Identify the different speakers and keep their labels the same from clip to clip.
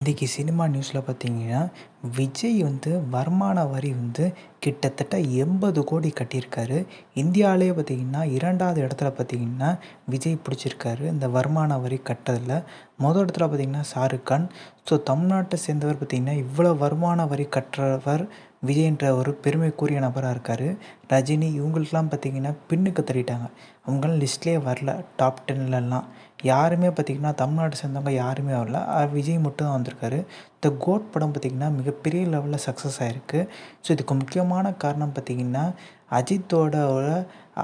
Speaker 1: இன்றைக்கி சினிமா நியூஸில் பார்த்தீங்கன்னா விஜய் வந்து வருமான வரி வந்து கிட்டத்தட்ட எண்பது கோடி கட்டியிருக்காரு. இந்தியாவிலே பார்த்தீங்கன்னா இரண்டாவது இடத்துல பார்த்தீங்கன்னா விஜய் பிடிச்சிருக்காரு. இந்த வருமான வரி கட்டதில் மொதல் இடத்துல பார்த்தீங்கன்னா ஷாருக் கான். ஸோ தமிழ்நாட்டை சேர்ந்தவர் பார்த்தீங்கன்னா இவ்வளோ வருமான வரி கட்டுறவர் விஜய்ன்ற ஒரு பெருமைக்குரிய நபராக இருக்கார். ரஜினி இவங்களுக்கெல்லாம் பார்த்தீங்கன்னா பின்னுக்கு தள்ளிட்டாங்க அவங்களாம் லிஸ்ட்லேயே வரல. டாப் டென்லலாம் யாருமே பார்த்திங்கன்னா தமிழ்நாட்டை சேர்ந்தவங்க யாருமே வரல. விஜய் மட்டும் தான் வந்திருக்காரு. த கோட் படம் பார்த்திங்கன்னா மிகப்பெரிய லெவலில் சக்ஸஸ் ஆகிருக்கு ஸோ இதுக்கு முக்கியமான காரணம் பார்த்திங்கன்னா அஜித்தோட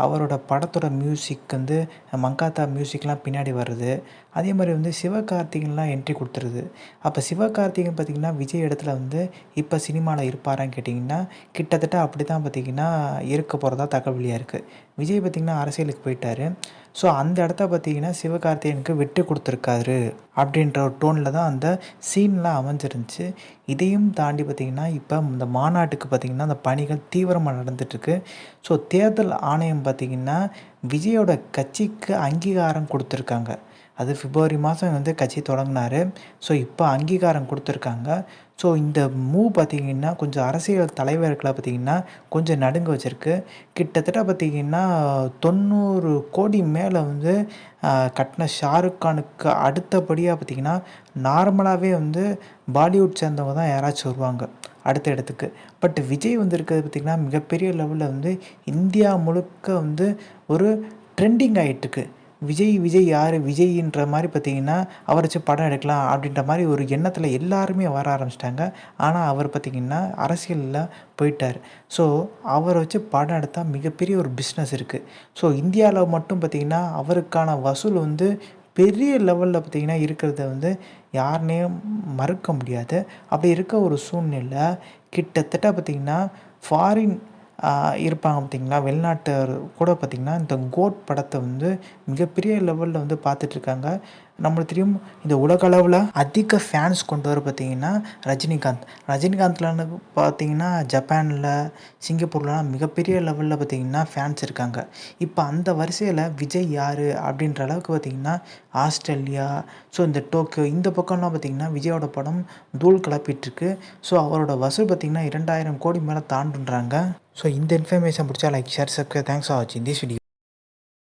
Speaker 1: அவரோட படத்தோட மியூசிக் வந்து மங்காத்தா மியூசிக்லாம் பின்னாடி வருது அதே மாதிரி வந்து சிவகார்த்திகன்லாம் என்ட்ரி கொடுத்துருது. அப்போ சிவகார்த்திகன் பார்த்திங்கன்னா விஜய் இடத்துல வந்து இப்போ சினிமாவில் இருப்பாரான்னு கேட்டிங்கன்னா கிட்டத்தட்ட அப்படி தான் பார்த்திங்கன்னா இருக்க போகிறதா தகவலியாக இருக்குது விஜய் பார்த்திங்கன்னா அரசியலுக்கு போயிட்டார். ஸோ அந்த இடத்த பார்த்திங்கன்னா சிவகார்த்திகேயனுக்கு விட்டு கொடுத்துருக்காரு அப்படின்ற ஒரு டோனில் தான் அந்த சீன்லாம் அமைஞ்சிருந்துச்சு. இதையும் தாண்டி பார்த்திங்கன்னா இப்போ இந்த மாநாட்டுக்கு பார்த்திங்கன்னா அந்த பணிகள் தீவிரமாக நடந்துகிட்ருக்கு ஸோ தேர்தல் ஆணையம் பார்த்திங்கன்னா விஜயோட கட்சிக்கு அங்கீகாரம் கொடுத்துருக்காங்க. அது பிப்ரவரி மாதம் வந்து கட்சி தொடங்கினார். ஸோ இப்போ அங்கீகாரம் கொடுத்துருக்காங்க. ஸோ இந்த மூவ் பார்த்திங்கன்னா கொஞ்சம் அரசியல் தலைவர்களை பார்த்திங்கன்னா கொஞ்சம் நடுங்க வச்சுருக்கு. கிட்டத்தட்ட பார்த்திங்கன்னா தொண்ணூறு கோடி மேலே வந்து கட்டின ஷாருக் கானுக்கு அடுத்தபடியாக பார்த்திங்கன்னா நார்மலாகவே வந்து பாலிவுட் சேர்ந்தவங்க தான் யாராச்சும் வருவாங்க அடுத்த இடத்துக்கு. பட் விஜய் வந்திருக்கிறது பார்த்திங்கன்னா மிகப்பெரிய லெவலில் வந்து இந்தியா முழுக்க வந்து ஒரு ட்ரெண்டிங் ஆகிட்டுருக்கு விஜய் விஜய் யார்? விஜய்ன்ற மாதிரி பார்த்தீங்கன்னா அவரை வச்சு படம் எடுக்கலாம் அப்படின்ற மாதிரி ஒரு எண்ணத்தில் எல்லாருமே வர ஆரம்பிச்சிட்டாங்க. ஆனால் அவர் பார்த்திங்கன்னா அரசியலில் போயிட்டார். ஸோ அவரை வச்சு படம் எடுத்தால் மிகப்பெரிய ஒரு பிஸ்னஸ் இருக்குது ஸோ இந்தியாவில் மட்டும் பார்த்திங்கன்னா அவருக்கான வசூல் வந்து பெரிய லெவலில் பார்த்திங்கன்னா இருக்கிறத வந்து யாருனையும் மறுக்க முடியாது. அப்படி இருக்க ஒரு சூழ்நிலை கிட்டத்தட்ட பார்த்திங்கன்னா ஃபாரின் இருப்பாங்க பார்த்திங்களா? வெளிநாட்டவர் கூட பார்த்திங்கன்னா இந்த கோட் படத்தை வந்து மிகப்பெரிய லெவலில் வந்து பார்த்துட்ருக்காங்க. நம்மளுக்கு தெரியும் இந்த உலக அளவில் அதிக ஃபேன்ஸ் கொண்டு வர பார்த்திங்கன்னா ரஜினிகாந்த். ரஜினிகாந்த்லன்னு பார்த்திங்கன்னா ஜப்பானில் சிங்கப்பூர்லாம் மிகப்பெரிய லெவலில் பார்த்திங்கன்னா ஃபேன்ஸ் இருக்காங்க. இப்போ அந்த வரிசையில் விஜய் யார்? அப்படின்ற அளவுக்கு பார்த்திங்கன்னா ஆஸ்திரேலியா ஸோ இந்த டோக்கியோ இந்த பக்கம்லாம் பார்த்திங்கன்னா விஜயோட படம் தூள் கிளப்பிட்டுருக்கு ஸோ அவரோட வசூல் பார்த்திங்கன்னா இரண்டாயிரம் கோடி மேலே தாண்டுன்றாங்க. ஸோ இந்த இன்ஃபர்மேஷன் பிடிச்சா like share subscribe thanks for வாட்சிங் திஸ் வீடியோ